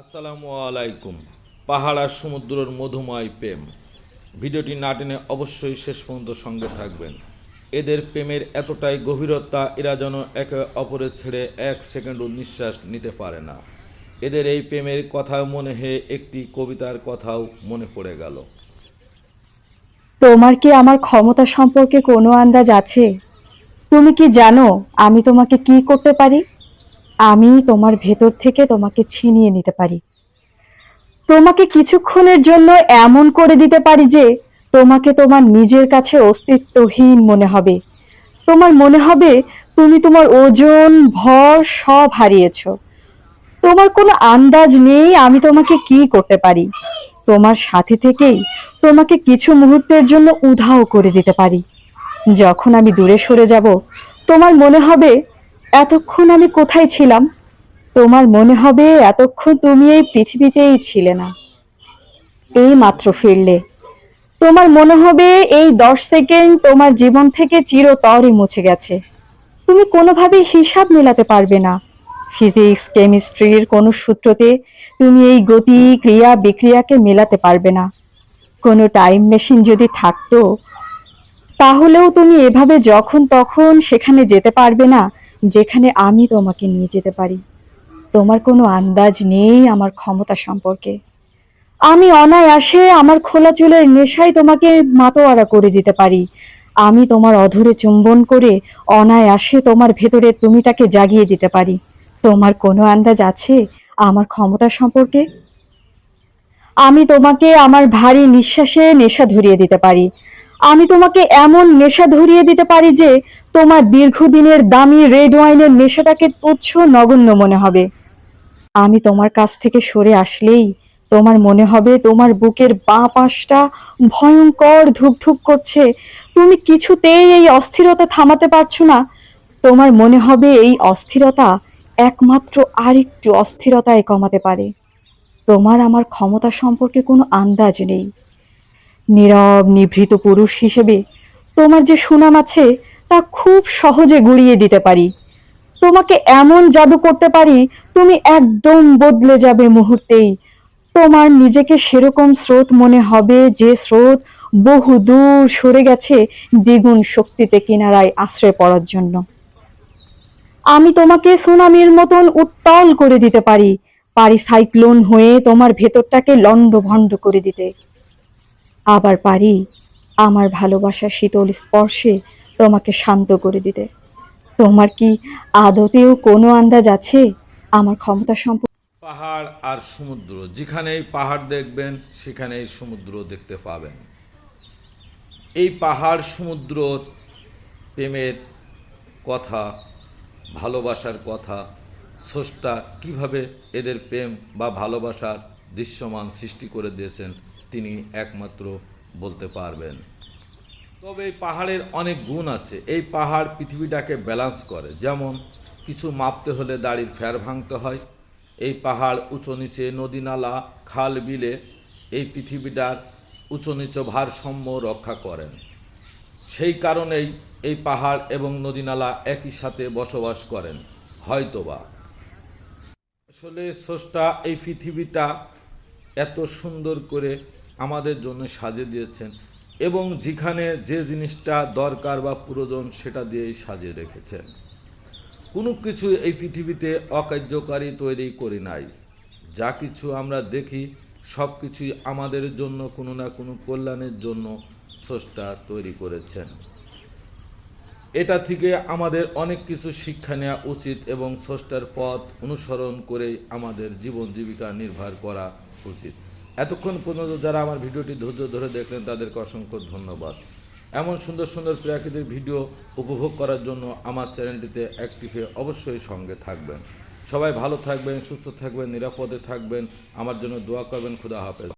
আসসালামু আলাইকুম। পাহাড় আর সমুদ্রের মধুময় প্রেম। ভিডিওটি না টেনে অবশ্যই শেষ পর্যন্ত সঙ্গে থাকবেন। এদের প্রেমের এতটাই গভীরতা এরা যেন একে অপরের ছেড়ে এক সেকেন্ডও নিঃশ্বাস নিতে পারে না। এদের এই প্রেমের কথা মনে হয়ে একটি কবিতার কথাও মনে পড়ে গেল। তোমার কি আমার ক্ষমতা সম্পর্কে কোনো আন্দাজ আছে? তুমি কি জানো আমি তোমাকে কি করতে পারি? আমি তোমার ভেতর থেকে তোমাকে ছিনিয়ে নিতে পারি। তোমাকে কিছুক্ষণের জন্য এমন করে দিতে পারি যে, তোমাকে তোমার নিজের কাছে অস্তিত্বহীন মনে হবে। তোমার মনে হবে, তুমি তোমার ওজন, ভর সব হারিয়েছ। তোমার কোনো আন্দাজ নেই আমি তোমাকে কি করতে পারি। তোমার সাথে থেকেই তোমাকে কিছু মুহূর্তের জন্য উধাও করে দিতে পারি। যখন আমি দূরে সরে যাব, তোমার মনে হবে এতক্ষণ আমি কোথায় ছিলাম? তোমার মনে হবে এতক্ষণ তুমি এই পৃথিবীতেই ছিলে না। এই মাত্র ফিরলে। তোমার মনে হবে এই দশ সেকেন্ড তোমার জীবন থেকে চিরতরই মুছে গেছে। তুমি কোনোভাবে হিসাব মেলাতে পারবে না। ফিজিক্স, কেমিস্ট্রির কোনো সূত্রতে তুমি এই গতি, ক্রিয়া, বিক্রিয়াকে মেলাতে পারবে না। কোনো টাইম মেশিন যদি থাকতো, তাহলেও তুমি এভাবে যখন তখন সেখানে যেতে পারবে না। যেখানে আমি তোমাকে নিয়ে যেতে পারি। তোমার কোনো আন্দাজ নেই আমার ক্ষমতা সম্পর্কে। আমি অনায়াসে আমার খোলা চুলের নেশায় তোমাকে মাতোয়ারা করে দিতে পারি। আমি তোমার অধরে চুম্বন করে অনায়াসে তোমার ভেতরে তুমিটাকে জাগিয়ে দিতে পারি। তোমার কোনো আন্দাজ আছে আমার ক্ষমতা সম্পর্কে? আমি তোমাকে আমার ভারী নিঃশ্বাসে নেশা ধরিয়ে দিতে পারি। আমি তোমাকে এমন নেশা ধরিয়ে দিতে পারি যে তোমার দীর্ঘদিনের দামি রেড ওয়াইনের নেশাটাকে তুচ্ছ নগণ্য মনে হবে। আমি তোমার কাছ থেকে সরে আসলেই তোমার মনে হবে তোমার বুকের বাঁ পাশটা ভয়ঙ্কর ধুকধুক করছে। তুমি কিছুতেই এই অস্থিরতা থামাতে পারছ না। তোমার মনে হবে এই অস্থিরতা একমাত্র আরেকটু অস্থিরতায় কমাতে পারে। তোমার আমার ক্ষমতা সম্পর্কে কোনো আন্দাজ নেই। নীরব, নিভৃত পুরুষ হিসেবে তোমার যে সুনাম আছে তা খুব সহজে গুড়িয়ে দিতে পারি। তোমাকে এমন জাদু করতে পারি, তুমি একদম বদলে যাবে মুহূর্তেই। তোমার নিজেকে সেরকম স্রোত মনে হবে যে স্রোত বহু দূর সরে গেছে দ্বিগুণ শক্তিতে কিনারায় আশ্রয় পড়ার জন্য। আমি তোমাকে সুনামির মতন উত্তাল করে দিতে পারি পারি সাইক্লোন হয়ে তোমার ভেতরটাকে লন্ডভন্ড করে দিতে। আবার পারি আমার ভালোবাসার শীতল স্পর্শে তোমাকে শান্ত করে দিতে। তোমার কি আদতেও কোনো আন্দাজ আছে? আমার ক্ষমতা সম্পর্কে পাহাড় আর সমুদ্র, যেখানেই পাহাড় দেখবেন, সেখানেই সমুদ্র দেখতে পাবেন। এই পাহাড়, সমুদ্র প্রেমের কথা, ভালোবাসার কথা, স্রষ্টা কীভাবে এদের প্রেম বা ভালোবাসার দৃশ্যমান সৃষ্টি করে দিয়েছেন তিনি একমাত্র বলতে পারবেন। তবে এই পাহাড়ের অনেক গুণ আছে। এই পাহাড় পৃথিবীটাকে ব্যালান্স করে। যেমন, কিছু মাপতে হলে দাড়ির ফের ভাঙতে হয়। এই পাহাড় উঁচু নিচে নদী নালা, খাল বিলে এই পৃথিবীটার উঁচু নিচু ভারসাম্য রক্ষা করেন। সেই কারণেই এই পাহাড় এবং নদী নালা একই সাথে বসবাস করেন। হয়তোবা। আসলে স্রষ্টা এই পৃথিবীটা এত সুন্দর করে আমাদের জন্য সাজিয়ে দিয়েছেন এবং যেখানে যে জিনিসটা দরকার বা প্রয়োজন সেটা দিয়েই সাজিয়ে রেখেছেন। কোনো কিছু এই পৃথিবীতে অকার্যকারী তৈরি করি নাই। যা কিছু আমরা দেখি, সব কিছুই আমাদের জন্য, কোনো না কোনো কল্যাণের জন্য স্রষ্টা তৈরি করেছেন। এটা থেকে আমাদের অনেক কিছু শিক্ষা নেওয়া উচিত এবং স্রষ্টার পথ অনুসরণ করেই আমাদের জীবন জীবিকা নির্ভর করা উচিত। এতক্ষণ পর্যন্ত যারা আমার ভিডিওটি ধৈর্য ধরে দেখলেন, তাদেরকে অসংখ্য ধন্যবাদ। এমন সুন্দর সুন্দর প্রাকৃতিক ভিডিও উপভোগ করার জন্য আমার চ্যানেলটিতে অ্যাক্টিভ অবশ্যই সঙ্গে থাকবেন। সবাই ভালো থাকবেন, সুস্থ থাকবেন, নিরাপদে থাকবেন। আমার জন্য দোয়া করবেন, খুদা হাফেজ।